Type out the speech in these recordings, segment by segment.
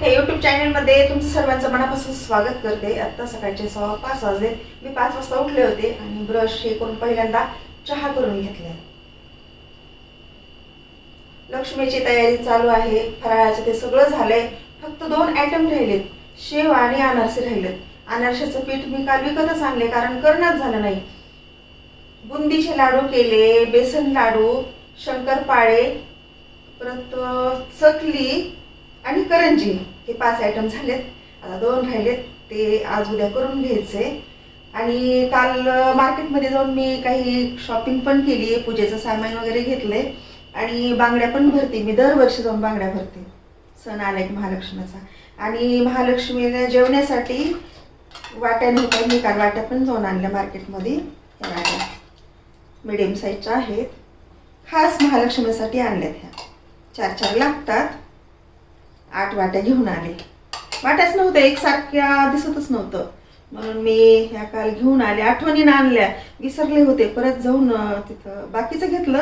हे युट्यूब चॅनलमध्ये तुमचं सर्वांचं मनापासून स्वागत करते. आत्ता सकाळचे सव्वा पाच वाजले. मी पाच वाजता उठले होते आणि ब्रश हे करून पहिल्यांदा चहा करून घेतला. लक्ष्मीची तयारी चालू आहे. फराळाचं ते सगळं झालंय. फक्त दोन आयटम राहिलेत. शेव आणि अनारसे राहिलेत. अनारशाचं पीठ मी काल विकतच आणले कारण करणंच झालं नाही. बुंदीचे लाडू केले बेसन लाडू शंकरपाळे परत चकली आणि करंजी. हे पाच आयटम झालेत. आता दोन राहिलेत. ते आज उद्या करून घ्यायचे आणि काल मार्केटमध्ये जाऊन मी काही शॉपिंग पण केली पूजेचं सामान वगैरे घेतलंय. आणि बांगड्या पण भरते. मी दरवर्षी जाऊन बांगड्या भरते. सण आला एक महालक्ष्मीचा. आणि महालक्ष्मीला जेवण्यासाठी वाट्या नव्हत्या. मी काल वाट्या पण जाऊन आणल्या मार्केटमध्ये. वाट्या मिडियम साईजच्या आहेत. खास महालक्ष्मीसाठी आणल्यात ह्या. चार चार लागतात. आठ वाट्या घेऊन आले. वाट्याच नव्हत्या एकसारख्या दिसतच नव्हतं. म्हणून मी ह्या काल घेऊन आले आठवणीनं आणल्या. विसरले होते परत जाऊन तिथं बाकीचं घेतलं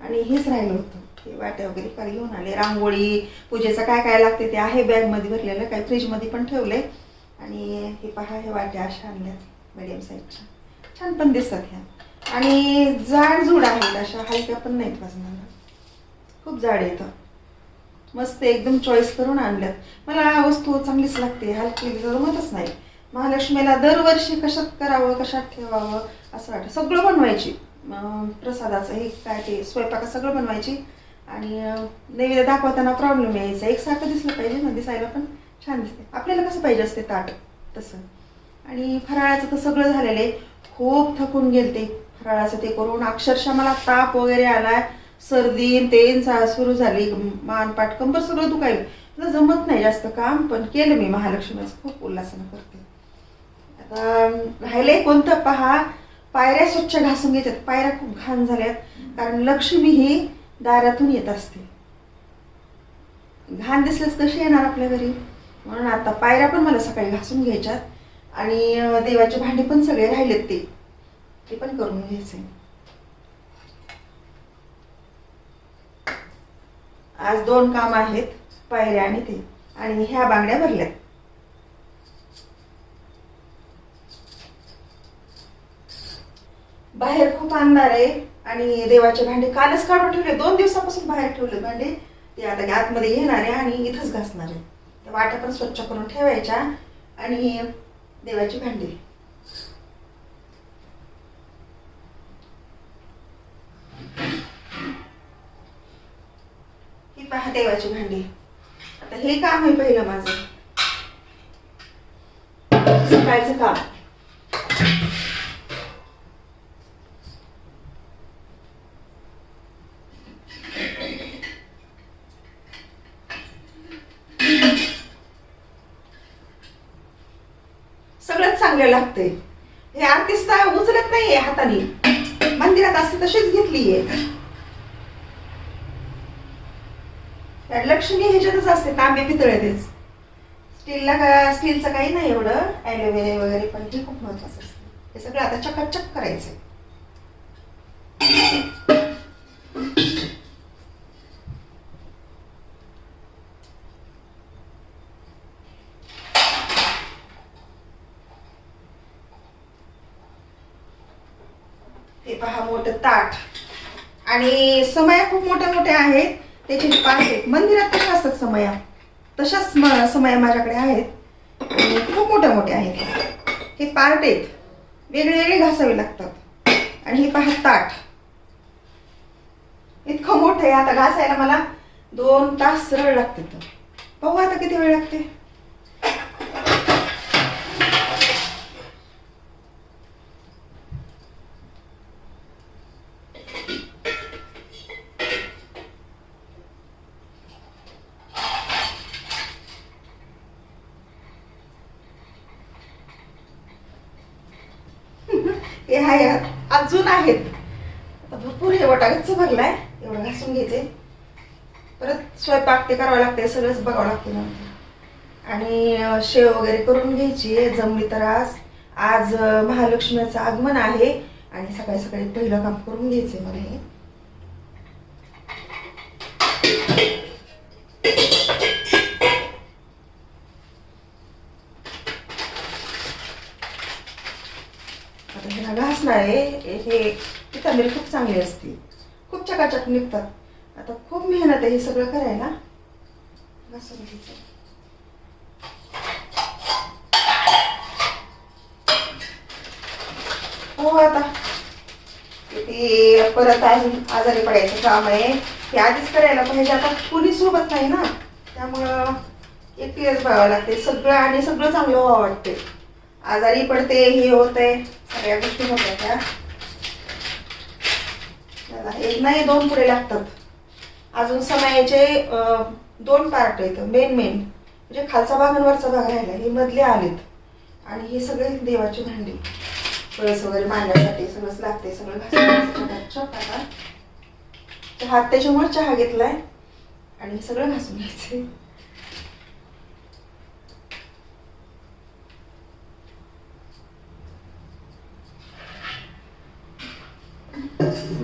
आणि हेच राहिलं होतं. हे वाट्या वगैरे काल घेऊन आले. रांगोळी पूजेचं काय काय लागते ते आहे बॅगमध्ये भरलेलं काही फ्रीजमध्ये पण ठेवले आणि हे पहा हे वाट्या अशा आणल्यात मिडियम साईजच्या छान पण दिसतात ह्या. आणि जाड जूड आहेत अशा हलक्या पण नाहीत वजनाला. खूप जाड येतं. मस्त एकदम चॉईस करून आणल्यात मला वस्तू चांगलीच लागते हलकी जमतच नाही. महालक्ष्मीला दरवर्षी कशात करावं कशात ठेवावं असं वाटतं. सगळं बनवायची. प्रसादाचं हे काय ते स्वयंपाक सगळं बनवायची. आणि नैवेद्य दाखवताना प्रॉब्लेम यायचा. एकसारखं दिसलं पाहिजे ना दिसायला पण छान दिसते. आपल्याला कसं पाहिजे असते ताट? तसं. आणि फराळाचं तर सगळं झालेलं आहे. खूप थकून गेलते. फराळाचं ते करून अक्षरशः मला ताप वगैरे आला सर्दी तेन सा- सुरू झाली मान पाठ कंबर सगळं दुखायला मला जमत नाही जास्त काम पण केलं मी. महालक्ष्मीचं खूप उल्हासानं करते. आता राहिले कोणतं? पहा पायऱ्या स्वच्छ घासून घेतात. पायऱ्या खूप घाण झाल्यात. कारण लक्ष्मी ही दारातून येत असते. घाण दिसल्यास कशी येणार आपल्या घरी? म्हणून आता पायऱ्या पण मला सकाळी घासून घ्यायच्यात. आणि देवाचे भांडे पण सगळे राहिलेत ते. ते पण करून घ्यायचे. आज दोन काम आहेत पायऱ्या आणि ते आणि ह्या बांगड्या भरल्यात. बाहेर खूप अंधार आहे आणि देवाचे भांडे कालच काढून ठेवले. दोन दिवसापासून बाहेर ठेवले भांडे. ते आता आतमध्ये येणार आहे आणि इथंच घासणार आहे. त्या वाट्या पण स्वच्छ करून ठेवायच्या आणि देवाची भांडी. पहा देवाची भांडी. आता हे काम आहे पहिलं माझं. सकाळचं काम. सगळंच चांगलं लागतंय. हे आरती सुद्धा उचलत नाहीये हाताने. मंदिरात असते तशीच घेतलीये त्या लक्ष्मी ह्याच्यातच असते तांबे पितळेतच स्टीलला का स्टीलचं काही नाही एवढं ॲलोवेरा वगैरे पण हे खूप महत्वाचं असतं. हे सगळं आता चकाचक करायचं ते पहा मोठं ताट. आणि समया खूप मोठ्या मोठ्या आहेत. त्याचे पाच आहेत मंदिरात कशा असतात समया? तशाच म- समया माझ्याकडे आहेत. आणि खूप मोठ्या मोठ्या आहेत. हे पार्ट आहेत. वेगळे वेगळे घासावे लागतात. आणि हे पहा ताट. इतकं मोठं आहे. आता घासायला मला दोन तास सरळ लागते पाहू आता किती वेळ लागते. एवढं घासून घ्यायचे. परत स्वयंपाक ते करावं लागते सगळंच बघावं लागते ना आणि शेव वगैरे करून घ्यायची आहे जमली तर आज. आज महालक्ष्मीचं आगमन आहे आणि सकाळी सकाळी पहिलं काम करून घ्यायचं मला हे. आता घासणार आहे. हे कोथिंबीर खूप चांगली असते खूप चकाचक निघतात. आता खूप मेहनत आहे हे सगळं करायला. घासून घ्यायचं हो आता. ते परत आहे आजारी पडायचं काम आहे. ते आधीच करायला पाहिजे. आता कुणी सोबत नाही ना. त्यामुळं एकटीच बघावं लागते. सगळं आणि सगळं चांगलं व्हावं वाटते. आजारी पडते हे होतंय. सगळ्या गोष्टी होत्या त्या एक नाही दोन पुढे लागतात. अजून समयाचे दोन पार्ट आहेत. मेन मेन म्हणजे खालचा भाग आणि वरचा भाग राहिला. हे मधले आलेत. आणि हे सगळे देवाची भांडी. पळस वगैरे मांडण्यासाठी सगळंच लागते सगळं घासून चहा त्याच्यामुळे चहा घेतलाय. आणि सगळं घासून घ्यायचंय.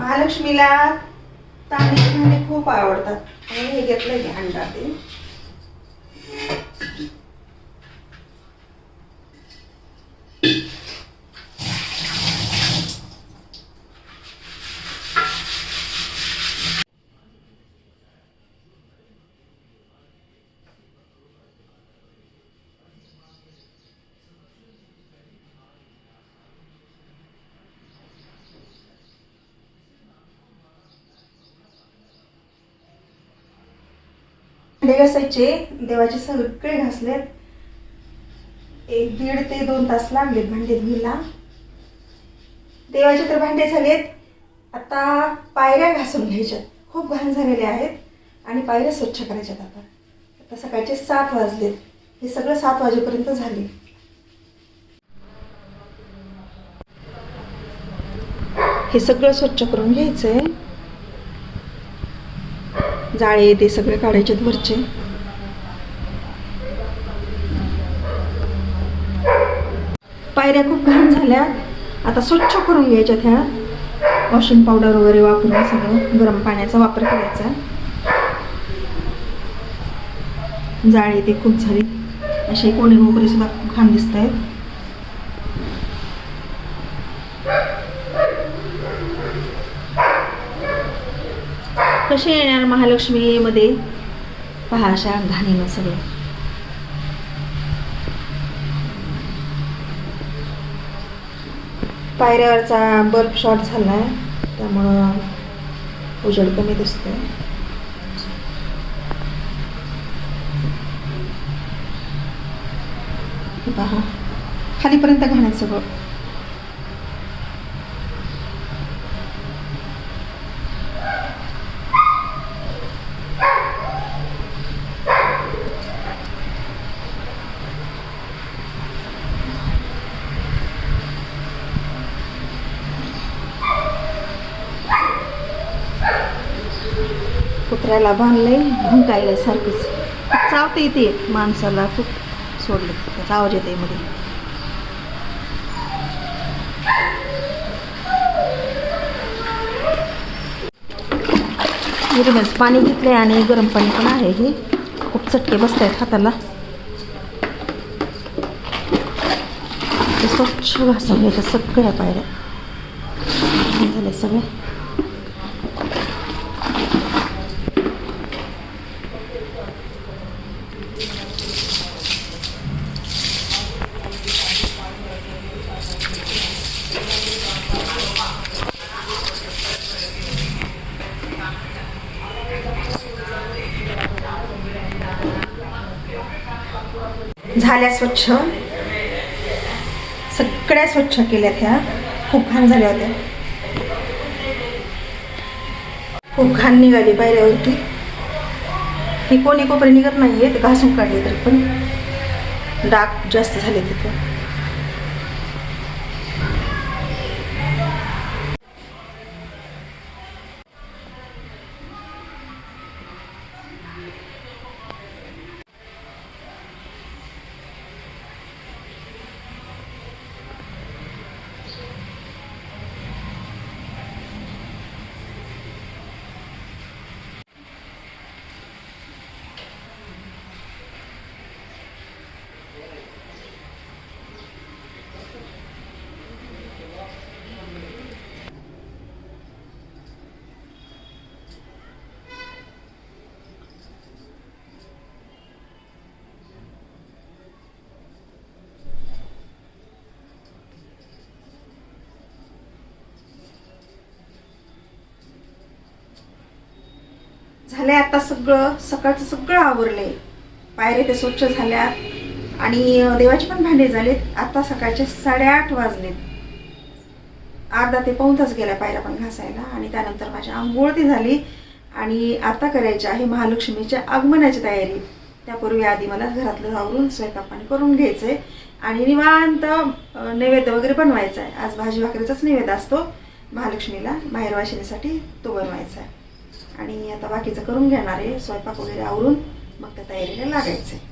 महालक्ष्मीला तांदळाची खूप आवडतात. म्हणून हे घेतलंय मी अंडा ते. भांडे घासायचे देवाचे सगळे घासलेत. एक दीड ते दोन तास लागलेत भांडे धुईला देवाचे तर भांडे झालेत. आता पायऱ्या घासून घ्यायच्यात. खूप घाण झालेल्या आहेत आणि पायऱ्या स्वच्छ करायच्यात आता. आता सकाळचे सात वाजलेत. हे सगळं सात वाजेपर्यंत झाले. हे सगळं स्वच्छ करून घ्यायचंय. जाळे ते सगळे काढायचे वरचे. पायऱ्या खूप घाण झाल्या. आता स्वच्छ करून घ्यायच्यात ह्या वॉशिंग पावडर वगैरे वापरून सगळं गरम पाण्याचा वापर करायचा. जाळे ते खूप झाले. असे कोणी वगैरे सुद्धा खूप घाण दिसत आहेत कसे येणार महालक्ष्मीमध्ये पहा अशा घाणीनं सगळं. पायऱ्यावरचा बल्ब शॉर्ट झाला आहे त्यामुळं उजड कमी दिसतोय. आहे पहा खालीपर्यंत घाण सगळं. कुत्र्याला बांधलंय भुंकायला सारखंच. चावते येते माणसाला खूप सोडलं. त्याचा आवाज येते मध्ये. गरमच पाणी घेतलंय आणि गरम पाणी पण आहे हे. खूप चटके बसत आहेत हाताला. ते स्वच्छ घासून घ्यायच्या सगळ्या पायऱ्या. झाल्या सगळ्या झाल्या स्वच्छ. सगळ्या स्वच्छ केल्यात ह्या. खूप घाण झाल्या होत्या. खूप घाण निघाली पायऱ्यावरती. हे कोणी कोपरे निघत नाही आहेत घासून काढले तरी पण. डाग जास्त झाले तिथं. झालंय आता सगळं सकाळचं सगळं आवरलंय. पायरे ते स्वच्छ झाल्यात. आणि देवाची पण भांडे झालेत. आता सकाळचे साडेआठ वाजलेत. अर्धा ते पाऊण तास गेला पायऱ्या पण घासायला आणि त्यानंतर माझी आंघोळ ती झाली आणि आता करायची आहे महालक्ष्मीच्या आगमनाची तयारी. त्यापूर्वी आधी मला घरातलं आवरून स्वयंपाक पाणी करून घ्यायचं आहे आणि निवांत नैवेद्य वगैरे बनवायचा आहे आज भाजी भाकरीचाच नैवेद्य असतो. महालक्ष्मीला बाहेरवाशिनीसाठी तो बनवायचा आहे आणि आता बाकीचं करून घेणार आहे. स्वयंपाक वगैरे आवरून मग त्या तयारीला लागायचं आहे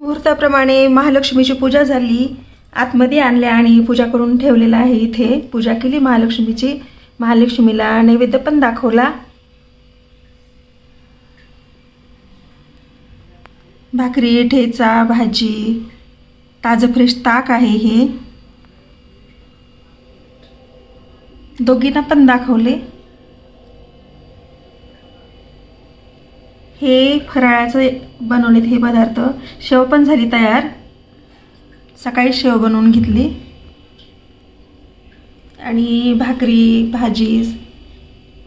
मुहूर्ताप्रमाणे महालक्ष्मीची पूजा झाली. आतमध्ये आणल्या आणि पूजा करून ठेवलेला आहे इथे. पूजा केली महालक्ष्मीची. महालक्ष्मीला नैवेद्य पण दाखवला. भाकरी ठेचा भाजी ताजं फ्रेश ताक आहे हे. दोघींना पण दाखवले. हे फराळाचं बनवलेत हे पदार्थ. शेव पण झाली तयार. सकाळी शेव बनवून घेतली. आणि भाकरी भाजी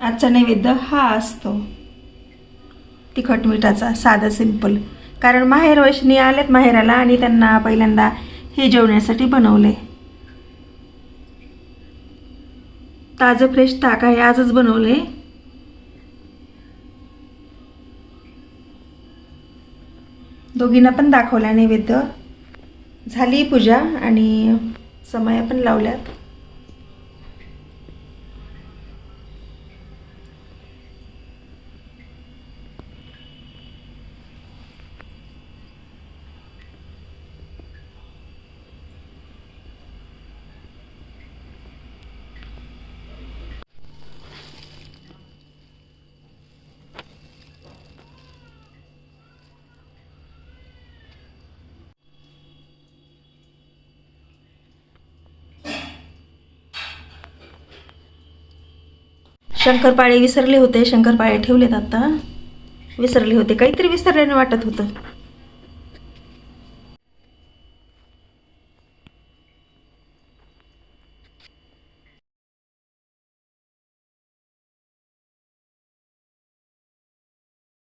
आजचा नैवेद्य हा असतो. तिखट मिठाचा साधा सिंपल कारण माहेर वैष्णी आलेत माहेराला आणि त्यांना पहिल्यांदा हे जेवण्यासाठी बनवले. ताजं फ्रेश ताक आहे आजच बनवले. दोघींना पण दाखवला नैवेद्य. झाली पूजा आणि समया पण लावल्यात. शंकरपाळे विसरले होते. शंकरपाळे ठेवलेत आता. विसरले होते. काहीतरी विसरल्याने वाटत होतं.